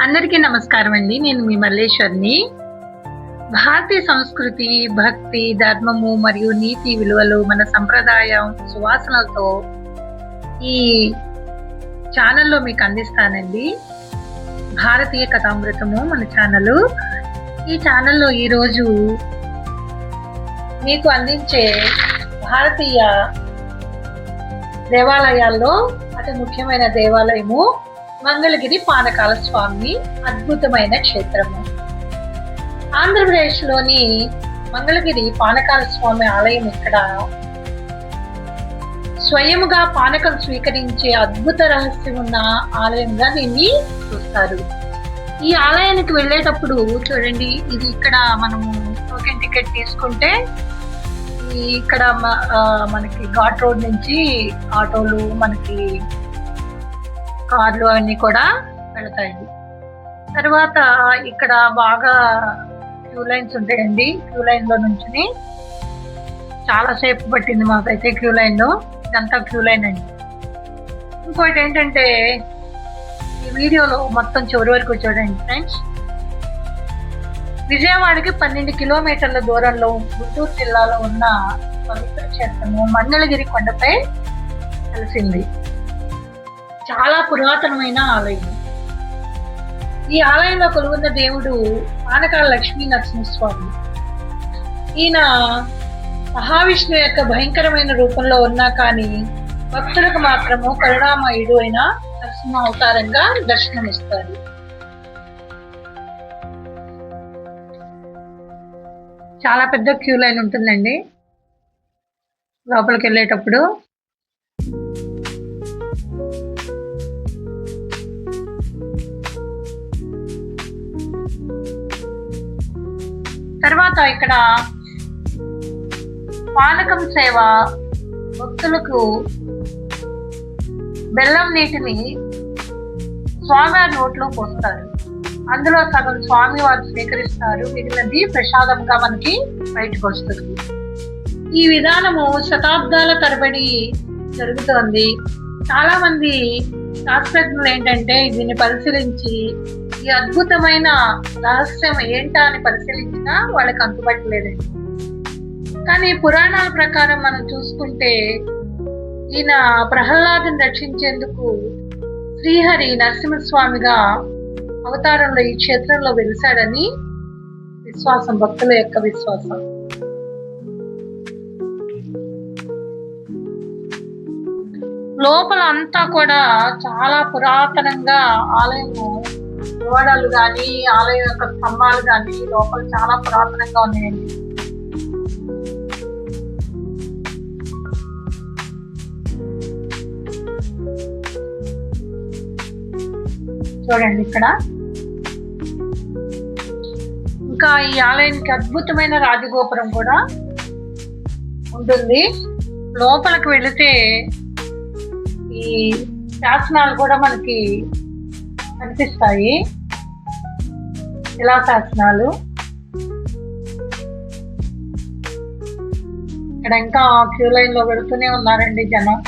అందరికీ నమస్కారం అండి. నేను మీ మల్లేశ్వర్ని. భారతీయ సంస్కృతి భక్తి ధర్మము మరియు నీతి విలువలు మన సంప్రదాయం సువాసనలతో ఈ ఛానల్లో మీకు అందిస్తానండి. భారతీయ కథామృతము మన ఛానల్. ఈ ఛానల్లో ఈరోజు మీకు అందించే భారతీయ దేవాలయాల్లో అతి ముఖ్యమైన దేవాలయము మంగళగిరి పానకాల స్వామి అద్భుతమైన క్షేత్రము. ఆంధ్రప్రదేశ్లోని మంగళగిరి పానకాల స్వామి ఆలయం ఇక్కడ స్వయముగా పానకం స్వీకరించే అద్భుత రహస్యం ఉన్న ఆలయంగా దీన్ని చూస్తారు. ఈ ఆలయానికి వెళ్ళేటప్పుడు చూడండి ఇది ఇక్కడ మనము టోకెన్ టికెట్ తీసుకుంటే ఇక్కడ మనకి ఘాట్ రోడ్ నుంచి ఆటోలు మనకి కార్లు అవన్నీ కూడా వెళతాయి తర్వాత ఇక్కడ బాగా క్యూ లైన్స్ ఉంటాయండి. క్యూ లైన్లో నుంచి చాలా సేపు పట్టింది మాకైతే క్యూ లైన్లో ఇదంతా క్యూ లైన్ అండి. ఇంకోటి ఏంటంటే ఈ వీడియోలో మొత్తం చివరి వరకు చూడండి ఫ్రెండ్స్. విజయవాడకి పన్నెండు కిలోమీటర్ల దూరంలో గుంటూరు జిల్లాలో ఉన్న పవిత్ర క్షేత్రము మంగళగిరి కొండపై కలిసింది. చాలా పురాతనమైన ఆలయం. ఈ ఆలయంలో కొలువున్న దేవుడు ఆనకాల లక్ష్మీ నరసింహస్వామి ఈయన మహావిష్ణువు యొక్క భయంకరమైన రూపంలో ఉన్నా కానీ భక్తులకు మాత్రము కరుణామయుడు అయిన నరసింహ అవతారంగా దర్శనమిస్తారు. చాలా పెద్ద క్యూ లైన్ ఉంటుందండి. లోపలికి వెళ్ళేటప్పుడు తర్వాత ఇక్కడ పానకం సేవ భక్తులకు బెల్లం నీటిని స్వామివారి నోట్లో పోస్తారు. అందులో సగం స్వామి వారు స్వీకరిస్తారు మిగిలినది ప్రసాదంగా మనకి బయటకు వస్తుంది. ఈ విధానము శతాబ్దాల తరబడి జరుగుతోంది. చాలా మంది శాస్త్రజ్ఞులు ఏంటంటే దీన్ని పరిశీలించి ఈ అద్భుతమైన రహస్యం ఏంటా అని పరిశీలించినా వాళ్ళకి అంతుపట్టలేదండి కానీ పురాణాల ప్రకారం మనం చూసుకుంటే ఈయన ప్రహ్లాదుని రక్షించేందుకు శ్రీహరి నరసింహస్వామిగా అవతారంలో ఈ క్షేత్రంలో వెలిశాడని విశ్వాసం భక్తుల యొక్క విశ్వాసం. లోపల అంతా కూడా చాలా పురాతనంగా ఆలయము గోడలు కానీ ఆలయం యొక్క స్తంభాలు కానీ లోపల చాలా పురాతనంగా ఉన్నాయండి. చూడండి ఇక్కడ. ఇంకా ఈ ఆలయానికి అద్భుతమైన రాజగోపురం కూడా ఉంటుంది. లోపలికి వెళితే ఈ శాసనాలు కూడా మనకి కనిపిస్తాయి. ఇలా శాసనాలు? ఇక్కడ ఇంకా క్యూ లైన్లో పెడుతూనే ఉన్నారండి జనం.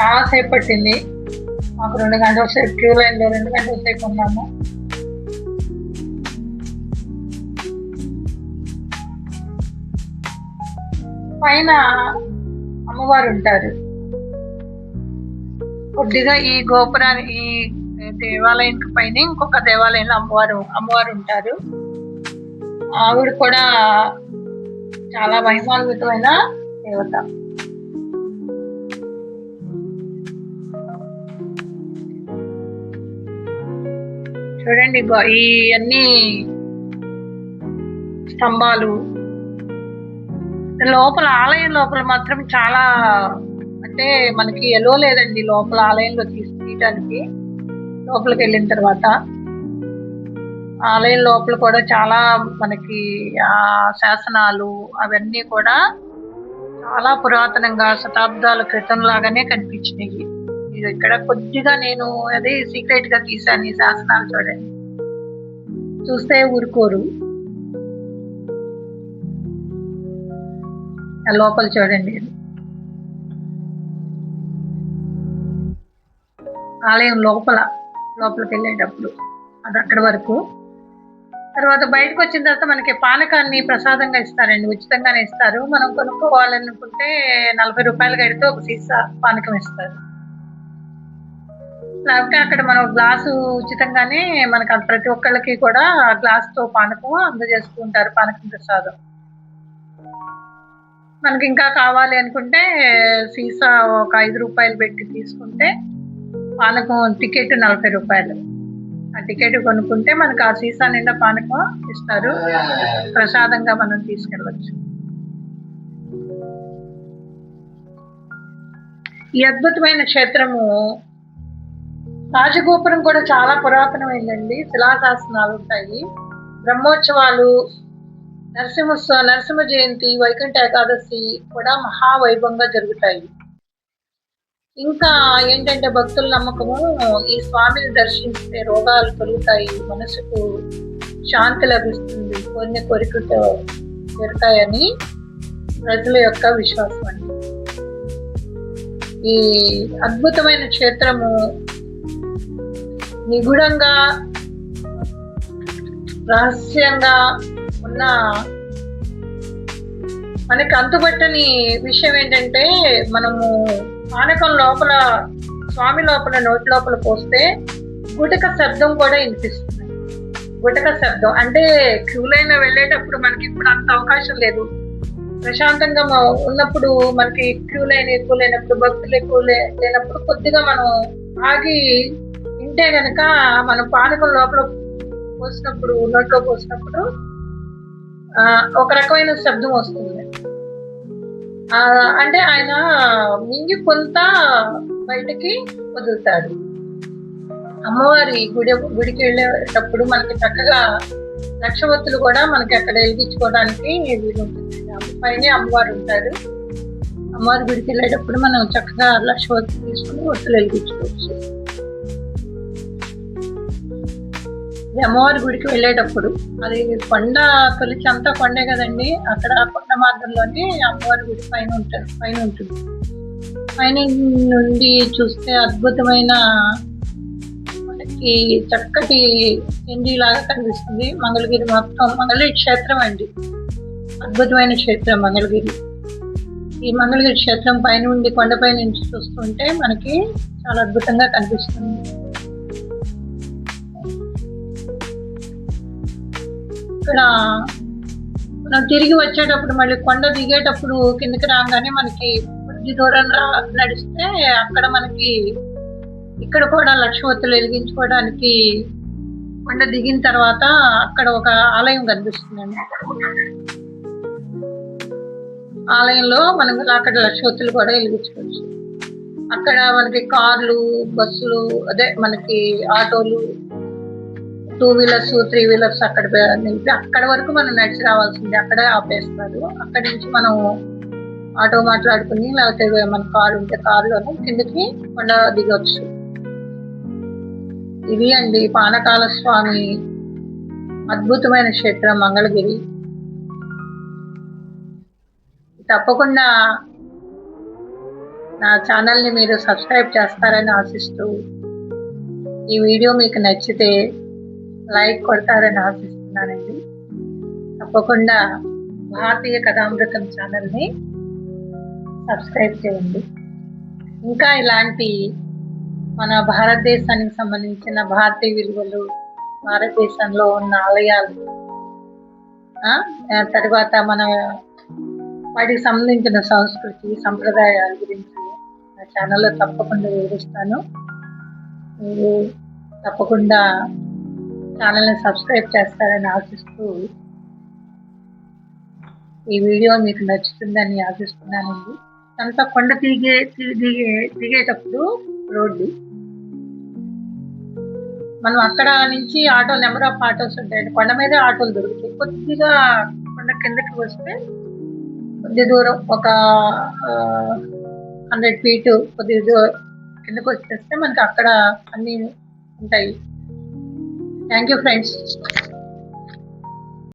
చాలా సేపు పట్టింది. మాకు రెండు గంటల సేపు క్యూ లైన్లో రెండు గంటల సేపు ఉన్నాము. పైన అమ్మవారు ఉంటారు. కొద్దిగా ఈ గోపురాన్ని ఈ దేవాలయం పైన ఇంకొక దేవాలయంలో అమ్మవారు అమ్మవారు ఉంటారు. ఆవిడ కూడా చాలా మహిమాన్వితమైన దేవత. చూడండి గో- ఈ అన్ని స్తంభాలు. లోపల ఆలయం లోపల మాత్రం చాలా అంటే మనకి ఎలో లేదండి లోపల ఆలయంలో తీసి తీయటానికి. లోపలికి వెళ్ళిన తర్వాత ఆలయం లోపల కూడా చాలా మనకి ఆ శాసనాలు అవన్నీ కూడా చాలా పురాతనంగా శతాబ్దాల క్రితం లాగానే కనిపించినాయి ఇది ఇక్కడ కొద్దిగా నేను అదే సీక్రెట్గా తీసాను ఈ శాసనాలు చూడండి. చూస్తే ఊరుకోరు. లోపల చూడండి. ఆలయం లోపల లోపలికి వెళ్ళేటప్పుడు అది అక్కడి వరకు. తర్వాత బయటకు వచ్చిన తర్వాత మనకి పానకాన్ని ప్రసాదంగా ఇస్తారండి ఉచితంగానే ఇస్తారు. మనం కొనుక్కోవాలనుకుంటే నలభై రూపాయలు కడితే ఒక సీసా పానకం ఇస్తారు. లేకపోతే అక్కడ మనం గ్లాసు ఉచితంగానే మనకు అది ప్రతి ఒక్కళ్ళకి కూడా గ్లాస్తో పానకం అందజేస్తూ ఉంటారు పానకం ప్రసాదం. మనకి ఇంకా కావాలి అనుకుంటే సీసా ఒక ఐదు రూపాయలు పెట్టి తీసుకుంటే పానకం టికెట్ నలభై రూపాయలు. ఆ టికెట్ కొనుక్కుంటే మనకు ఆ సీసా నిండా పానకం ఇస్తారు. ప్రసాదంగా మనం తీసుకెళ్ళవచ్చు ఈ అద్భుతమైన క్షేత్రము రాజగోపురం కూడా చాలా పురాతనమైందండి. శిలాశాసనాలు ఉంటాయి. బ్రహ్మోత్సవాలు నరసింహోత్సవ నరసింహ జయంతి వైకుంఠ ఏకాదశి కూడా మహావైభవంగా జరుగుతాయి. ఇంకా ఏంటంటే భక్తుల నమ్మకము ఈ స్వామిని దర్శించే రోగాలు తొలుగుతాయి మనసుకు శాంతి లభిస్తుంది కొన్ని కోరికతో పెడతాయని ప్రజల యొక్క విశ్వాసం అండి. ఈ అద్భుతమైన క్షేత్రము నిగూఢంగా రహస్యంగా ఉన్న మనకి అంతుబట్టని విషయం ఏంటంటే మనము పానకం లోపల స్వామి లోపల నోటి లోపల పోస్తే గుటక శబ్దం కూడా వినిపిస్తుంది. గుటక శబ్దం. అంటే క్యూ లైన్లో వెళ్ళేటప్పుడు మనకి ఇప్పుడు అంత అవకాశం లేదు. ప్రశాంతంగా ఉన్నప్పుడు మనకి క్యూ లైన్ ఎక్కువ లేనప్పుడు భక్తులు ఎక్కువ లేనప్పుడు కొద్దిగా మనం ఆగి వింటే గనక మనం పానకం లోపల పోసినప్పుడు నోట్లో పోసినప్పుడు ఒక రకమైన శబ్దం వస్తుంది. అంటే ఆయన మింగి కొంత బయటకి వదులుతాడు. అమ్మవారి గుడి గుడికి వెళ్ళేటప్పుడు మనకి చక్కగా లక్షవత్తులు కూడా మనకి అక్కడ వెలిగించుకోవడానికి వీలుంటుంది పైన అమ్మవారు ఉంటారు. అమ్మవారి గుడికి వెళ్ళేటప్పుడు మనం చక్కగా లక్షవత్తులు తీసుకుని ఒత్తులు వెలిగించుకోవచ్చు. అమ్మవారి గుడికి వెళ్ళేటప్పుడు అది కొండ తొలిచి అంతా కొండే కదండి. అక్కడ కొండ మార్గంలోనే అమ్మవారి గుడి పైన ఉంటుంది పైన ఉంటుంది. పైన నుండి చూస్తే అద్భుతమైన మనకి చక్కటి ఎండి లాగా కనిపిస్తుంది. మంగళగిరి మొత్తం మంగళగిరి క్షేత్రం అండి. అద్భుతమైన క్షేత్రం మంగళగిరి. ఈ మంగళగిరి క్షేత్రం పైన ఉండి కొండపై నుంచి చూస్తుంటే మనకి చాలా అద్భుతంగా కనిపిస్తుంది. ఇక్కడ మనం తిరిగి వచ్చేటప్పుడు మళ్ళీ కొండ దిగేటప్పుడు కిందకి రాగానే మనకి కొద్ది దూరం నడిస్తే అక్కడ మనకి ఇక్కడ కూడా లక్షవత్తులు వెలిగించుకోవడానికి కొండ దిగిన తర్వాత అక్కడ ఒక ఆలయం కనిపిస్తుందండి. ఆలయంలో మనం అక్కడ లక్షవత్తులు కూడా వెలిగించుకోవచ్చు. అక్కడ మనకి కార్లు బస్సులు అదే మనకి ఆటోలు టూ వీలర్స్ త్రీ వీలర్స్ అక్కడ నిలిపి అక్కడ వరకు మనం నడిచి రావాల్సింది. అక్కడే ఆపేస్తారు. అక్కడి నుంచి మనం ఆటో మాట్లాడుకుని లేకపోతే మన కారు ఉంటే కారులోనే కిందకి కొండ దిగొచ్చు. ఇది అండి పానకాల స్వామి అద్భుతమైన క్షేత్రం మంగళగిరి. తప్పకుండా నా ఛానల్ని మీరు సబ్స్క్రైబ్ చేస్తారని ఆశిస్తూ ఈ వీడియో మీకు నచ్చితే లైక్ కొడతారని ఆశిస్తున్నానండి. తప్పకుండా భారతీయ కథామృతం ఛానల్ని సబ్స్క్రైబ్ చేయండి. ఇంకా ఇలాంటి మన భారతదేశానికి సంబంధించిన భారతీయ విలువలు భారతదేశంలో ఉన్న ఆలయాలు తర్వాత మన వాటికి సంబంధించిన సంస్కృతి సంప్రదాయాల గురించి నా ఛానల్లో తప్పకుండా వివరిస్తాను. మీరు తప్పకుండా ఛానల్ని సబ్స్క్రైబ్ చేస్తారని ఆశిస్తూ ఈ వీడియో మీకు నచ్చుతుందని ఆశిస్తున్నానండి. అంతా కొండ దిగే దిగే దిగేటప్పుడు రోడ్డు. మనం అక్కడ నుంచి ఆటో నెంబర్ ఆఫ్ ఆటోస్ ఉంటాయండి. కొండ మీదే ఆటోలు దొరుకుతాయి. కొద్దిగా కొండ కిందకి వస్తే కొద్ది దూరం ఒక హండ్రెడ్ ఫీట్ కొద్ది దూరం కిందకి వచ్చేస్తే మనకి అక్కడ అన్నీ ఉంటాయి. Thank you, friends.